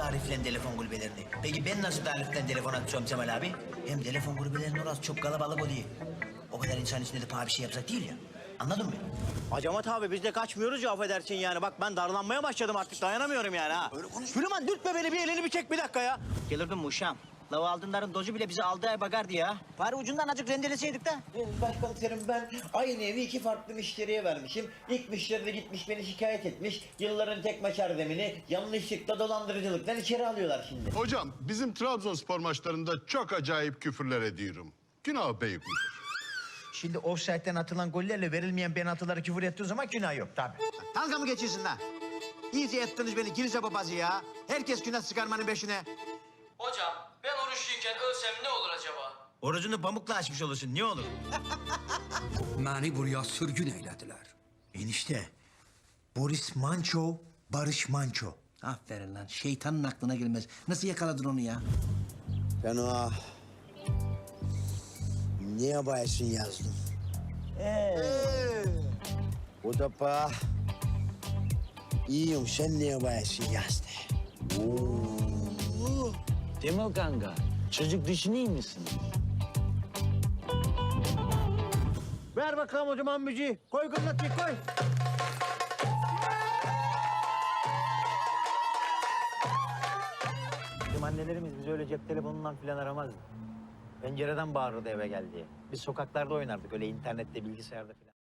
tariflen telefon kulübelerini. Peki ben nasıl tariflen telefon açıyorum Cemal abi? Hem telefon kulübelerinin orası çok kalabalık oluyor. O kadar insan içinde de paha bir şey yapsak değil ya. Anladın mı? Acamat abi biz de kaçmıyoruz ya affedersin yani. Bak ben darlanmaya başladım artık dayanamıyorum yani ha. Öyle konuş. Süleyman dürtme beni bir elini bir çek bir dakika ya. Gelirdim mi uşağım? Lava altınların dozu bile bizi aldı ay bagardı ya. Bari ucundan azıcık rendeleseydik de. Başkomiserim ben aynı evi iki farklı müşteriye vermişim. İlk müşteri de gitmiş beni şikayet etmiş. Yılların tek maç erdemini yanlışlıkla dolandırıcılıktan içeri alıyorlar şimdi. Hocam bizim Trabzonspor maçlarında çok acayip küfürler ediyorum. Günah beyik midir? Şimdi offside'den atılan gollerle verilmeyen penaltıları küfür ettiği zaman günah yok tabii. Dalga mı geçiyorsun lan? İyice ettiniz beni girize babası ya. Herkes günah çıkarmanın peşine. Hocam oruçluyken ölsem ne olur acaba? Orucunu pamukla açmış olursun ne olur. Məni buraya sürgün eylədilər. Enişte. Boris Manço, Barış Manço. Aferin lan. Şeytanın aklına gelmez. Nasıl yakaladın onu ya? Ben o niye bayasın yazdım. O da pa iyiyim sen niye bayasın yazdı. Cemal kanka. Çocuk düşüneyim misin? Ver bakalım o zaman müziği. Koy gırlatıyı koy. Bizim annelerimiz bizi öyle cep telefonundan filan aramazdı. Pencereden bağırırdı eve geldiği. Biz sokaklarda oynardık öyle internette bilgisayarda filan.